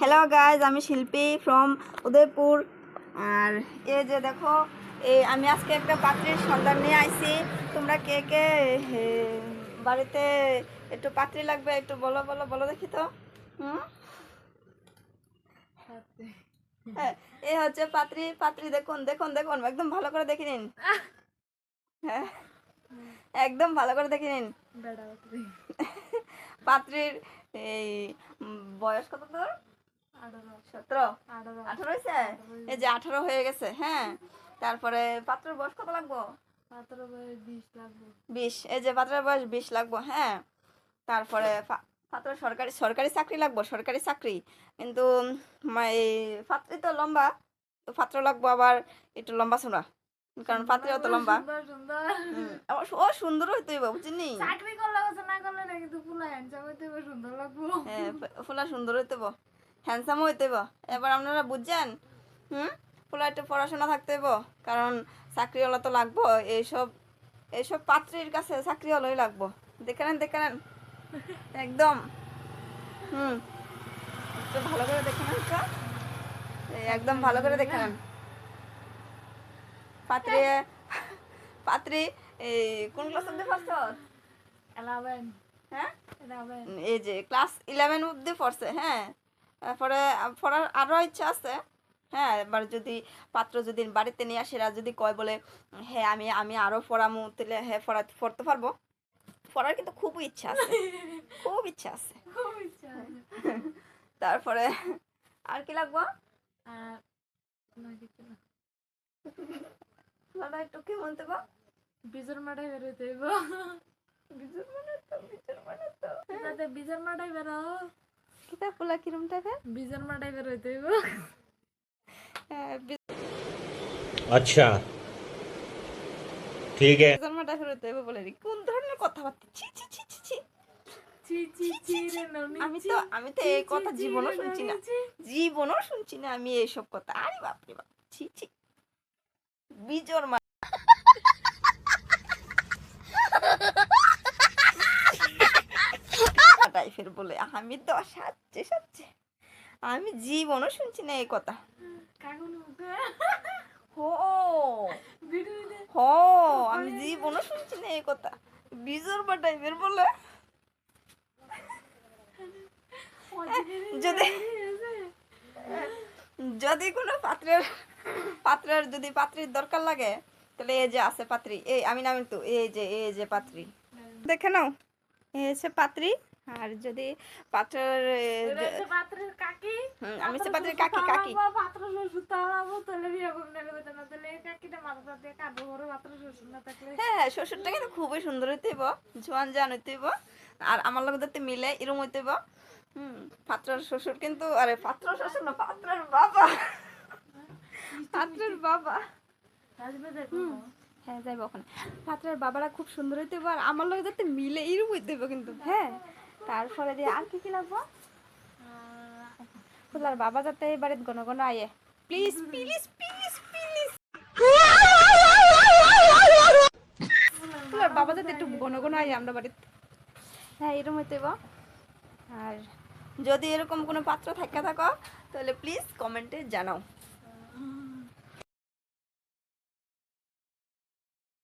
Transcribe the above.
Hello guys আমি শিল্পী from Udaipur. আর এই যে দেখো এই আমি আজকে একটা পাত্রীর সন্ধান নিয়ে আইছি। তোমরা কে কে বাড়িতে একটু পাত্রী লাগবে একটু বলো বলো বলো দেখি তো। হুম? হ্যাঁ, এই হচ্ছে পাত্রী পাত্রী দেখুন দেখুন দেখুন একদম ভালো করে দেখে নিন। হ্যাঁ একদম ভালো করে দেখে নিন। পাত্রীর এই বয়স কত তোর? সতেরো? আঠারো। হয়েছে? এই যে আঠারো হয়ে গেছে হ্যাঁ? তারপরে পাত্রের বয়স কত লাগবো? বিশ এই যে পাত্রের বয়স বিশ লাগবো হ্যাঁ? তারপরে সরকারি সরকারি চাকরি লাগবো সরকারি চাকরি। কিন্তু এই পাত্রী তো লম্বা তো পাত্র লাগবো আবার একটু লম্বা শোনা কারণ পাত্রীও তো লম্বা। ও সুন্দর হইতে হইব বুঝলি চাকরি করলে হচ্ছে না করলে না কিন্তু ফুলা হ্যান্ডসাম হইতে সুন্দর লাগবো। হ্যাঁ ফুলা সুন্দর হইতে হ্যান্ডসাম হইতে এবার আপনারা বুঝছেন? হুম? ফুলা একটু পড়াশোনা থাকতে হইব। কারণ চাকরিওয়ালা তো লাগবো এইসব এইসব পাত্রীর কাছে চাকরিওয়ালাই লাগবো। দেখে নেন দেখে নেন। একদম। হুম। একটু ভালো করে দেখে নেন একদম ভালো করে দেখে নেন। পাত্রী পাত্রী এই কোন ক্লাস অব্দি এলাবেন হ্যাঁ? এই যে ক্লাস ইলেভেন অব্দি পড়ছে হ্যাঁ? তারপরে পড়ার আরও ইচ্ছা আছে। হ্যাঁ এবার যদি পাত্র যদি বাড়িতে নিয়ে আসেরা যদি কয় বলে হ্যাঁ আমি আমি আরও পড়ামু তাহলে হ্যাঁ পড়া পড়তে পারব। পড়ার কিন্তু খুব ইচ্ছা আছে। খুব ইচ্ছা আছে। তারপরে আর কি লাগবো? দাদা একটু কি বলতে পার বিজর মাঠাই বেরোতে বিজুর মানে তো বিজুর মানে তো। বিজর মাঠাই বেরো পোলা কিরম টাকা বিজন হ্যাঁ, আচ্ছা। ঠিক আছে। বিজন বলে কোন ধরনের কথাবার্তা? ছি ছি ছি ছি ছি। আমি তো আমি তো এই কথা জীবনও শুনছি না। জীবনও শুনছি না আমি এইসব কথা। আরে বাপরে বাপ। ছি ছি। বিজর মা বলে আমি তো সাচ্ছে সাচ্ছে আমি জীবনও শুনছি না এই কথা। হো। আমি জীবনও শুনছি না এই কথা। বিজোর বা টাইপের বলে। যদি যদি কোনো পাত্রের পাত্রের যদি পাত্রীর দরকার লাগে তাহলে এই যে আছে পাত্রী এই আমি নামি তো এই যে এই যে পাত্রী। দেখে নাও এই হচ্ছে পাত্রী। আর যদি পাত্রের পাত্রের কাকি আমি হচ্ছে পাত্রের কাকি কাকি। পাত্র শ্বশুর তাড়াবো তাহলে বিয়ে করব না করবে না তাহলে কাকিটা মাথা দিয়ে কাটবো পাত্র শ্বশুর না থাকলে। হ্যাঁ হ্যাঁ শ্বশুরটা কিন্তু খুবই সুন্দর হইতে হইব জোয়ান জান হইতে হইব আর আমার লগে যাতে মিলে এরম হইতেইব হুম পাত্রের শ্বশুর কিন্তু আরে পাত্র শ্বশুর না পাত্রের বাবা। পাত্রের বাবা। হ্যাঁ যাইব ওখানে। পাত্রের বাবারা খুব সুন্দর হইতে হইব আর আমার লগে মিলে এরম হইতেইব কিন্তু হ্যাঁ। তারপরে দিয়ে আর কি কি লাগবো? ফুলার বাবা যাতে এই বাড়িতে ঘন ঘন আয়ে। প্লিজ প্লিজ প্লিজ প্লিজ ফুলার বাবা যাতে একটু ঘন ঘন আয়ে আমরা বাড়িতে। হ্যাঁ এরকম হইতে আর যদি এরকম কোনো পাত্র থাকে থাকো তাহলে প্লিজ কমেন্টে জানাও।